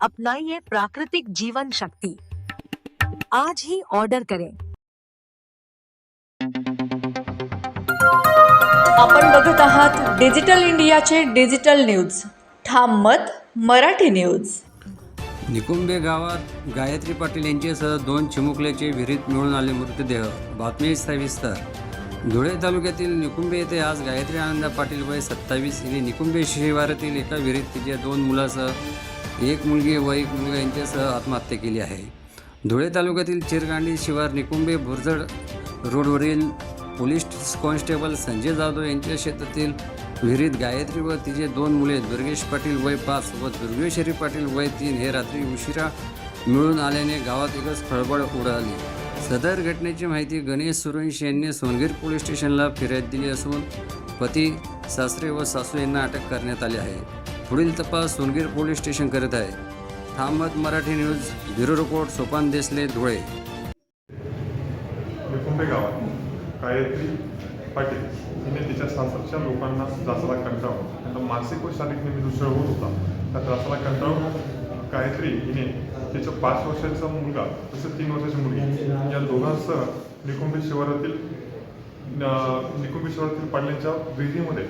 अपनाइए प्राकृतिक जीवन शक्ति। आज ही ऑर्डर करें। आपण बघत आहात डिजिटल इंडियाचे डिजिटल न्यूज ठाम मत मराठी न्यूज निकुंबे गावात गायत्री पाटील यांच्यासह दोन चिमुकल्याचे विहिरीत मिळून आले मृतदेह. बातमी सविस्तर. धुळे तालुक्यातील निकुंबे येथे आज गायत्री आनंदा पाटील वय सत्तावीस. हिने निकुंबे शिवारातील एका विहिरीत तिच्या दोन मुलासह एक मुलगी व एक मुलगा यांच्यासह आत्महत्या केली आहे. धुळे तालुक्यातील चिरगांडी शिवार निकुंबे भुरजड रोडवरील पोलीस कॉन्स्टेबल संजय जाधव यांच्या शेतातील विहिरीत गायत्री व तिचे दोन मुले दुर्गेश पाटील वय पाच व दुर्गेश्वरी पाटील वय तीन हे रात्री उशिरा मिळून आल्याने गावात एकच खळबळ उडाली. सदर घटनेची माहिती गणेश सुरवंशी यांनी सोनगीर पोलीस स्टेशनला फिर्याद दिली असून पती सासरे व सासू यांना अटक करण्यात आली आहे. पुढील तपास सोनगीर पोलीस स्टेशन करत आहे. थांबत Marathi news bureau report Sopan Desale Dhule. Nikumbe गावात? गायत्री पाटील. हिने तिच्या सासरच्या लोकांना त्रासाला कंटाळून त्यांना मानसिक व शारीरिक नेहमी दुसरा होत होता. त्या त्रासाला कंटाळून गायत्री हिने तिचा पाच वर्षाचा मुलगा तसंच तीन वर्षाची मुलगी या दोघांसह निकुंबे शिवारातील न- निकुंबे शिवारातील पाडल्यांच्या विहिरीमध्ये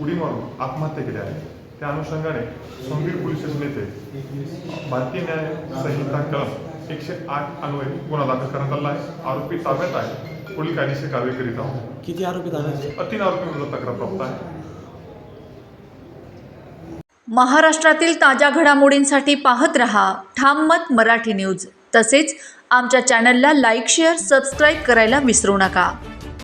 उडी मारून आत्महत्या केली आहे. त्या अनुषंगाने सोनगीर पोलीस स्टेशन येथे भारतीय न्याय संहिता कलम एकशे आठ अन्वये गुन्हा दाखल करण्यात आला आहे. आरोपी ताब्यात आहे. पुढील कायदेशीर कारवाई करीत आहोत. किती आरोपी झाले तीन आरोपींविरोधात तक्रार प्राप्त आहे. महाराष्ट्रातील ताज्या घडामोडींसाठी पाहत रहा ठाम मत मराठी न्यूज. तसेच आमच्या चॅनलला लाईक शेअर सबस्क्राईब करायला विसरू नका.